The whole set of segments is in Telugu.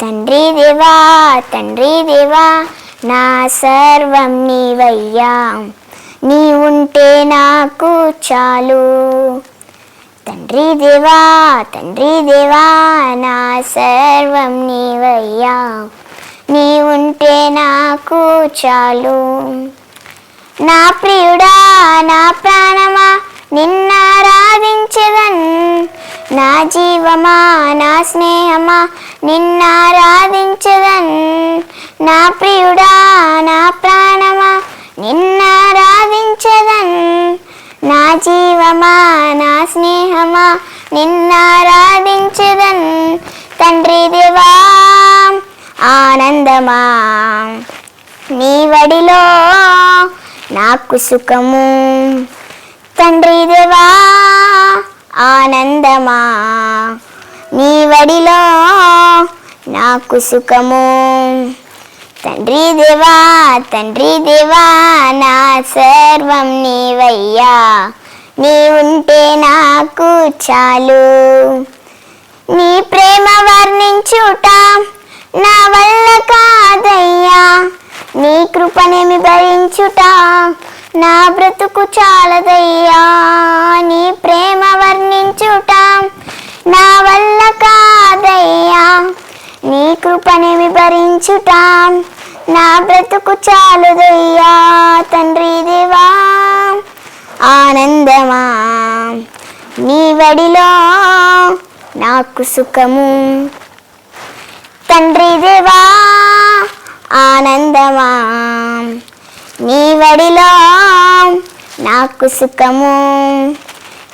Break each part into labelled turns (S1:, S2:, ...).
S1: తండ్రి దేవా తండ్రి దేవా నా సర్వం నీవయ్యా. నీ ఉంటే నాకు చాలు. తండ్రి దేవా తండ్రి దేవా నా సర్వం నీవయ్యా. నీ ఉంటే నాకు చాలు. నా ప్రియుడా నా ప్రాణమా నిన్నారాధించదన్ నా జీవమా నా స్నేహమా నిన్నారాధించదన్ నా ప్రియుడా నా ప్రాణమా? నిన్నారాధించదన్ నా జీవమా నా స్నేహమా? నిన్నారాధించదన్ తండ్రి దేవా ఆనందమా? నీ వడిలో నాకు సుఖము. తండ్రి దేవా ఆనందమా? నీ వడిలో నాకు సుఖము. తండ్రి దేవా తండ్రి దేవా నా సర్వం నీవయ్యా. నీ ఉంటే నాకు చాలు. నీ ప్రేమ వర్ణించుట నా వల్ల కాదయ్యా. నీ కృపనేమి భరించుట నా బ్రతుకు చాలదయ్యా. నీ ప్రేమ వర్ణించుట నా భరించుట నా బ్రతుకు చాలుదయ్యా తండ్రి దేవా. ఆనందమా. నీ వడిలో నాకు సుఖము. తండ్రి దేవా ఆనందమా. నీ వడిలో నాకు సుఖము.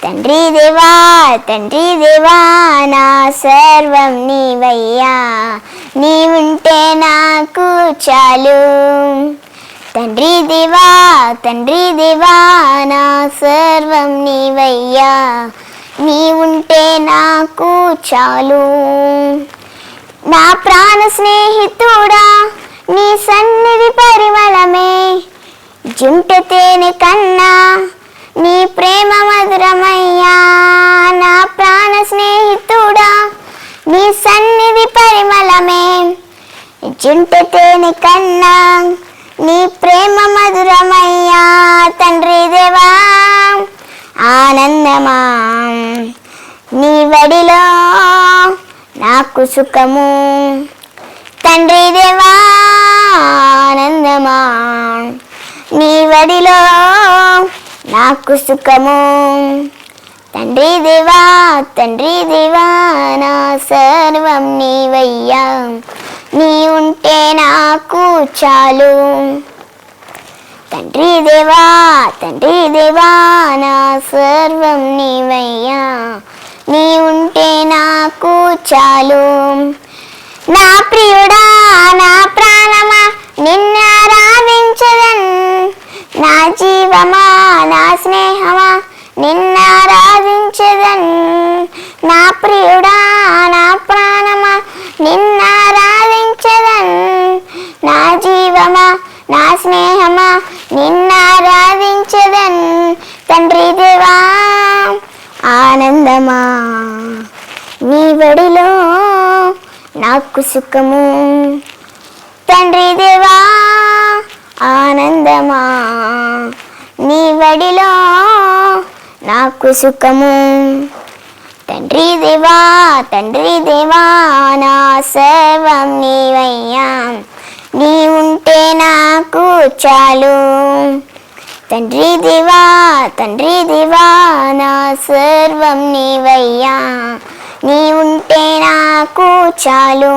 S1: తండ్రి దేవా తండ్రి దేవా నా సర్వం నీవయ్యా. నీ ఉంటే నాకు చాలు. తండ్రి దేవా తండ్రి దేవా నా సర్వం నీవయ్యా. నీ ఉంటే నాకు చాలు. నా ప్రాణ స్నేహితుడా జుంట తేనె కన్నా నీ ప్రేమ మధురమయ్యా తండ్రి దేవా. ఆనందమా. నీ వడిలో నాకు సుఖము. తండ్రి దేవా ఆనందమా. నీ వడిలో నాకు సుఖము. తండ్రి దేవా తండ్రి దేవా నా సర్వం నీవయ్యా. నీ ఉంటే నాకు చాలు. తండ్రి దేవా తండ్రి దేవా నా సర్వం నీవయ్యా. నీ ఉంటే నాకు చాలు. నా ప్రియుడా నా ప్రాణమా నిన్నారాధించదన్ నా జీవమా నా స్నేహమా నిన్నారాధించదన్ నా ప్రియుడా నా ప్రాణమా ఆనందమా నీ వడిలో నాకు సుఖము. తండ్రి దేవా ఆనందమా. నీ బడిలో నాకు సుఖము. తండ్రి దేవా తండ్రి దేవా నా సర్వం నీవయ్యా. నీ ఉంటే నాకు చాలు. తండ్రి దివా తండ్రి దివా నా సర్వం నీవయ్యా. నీ ఉంటే నాకు చాలు.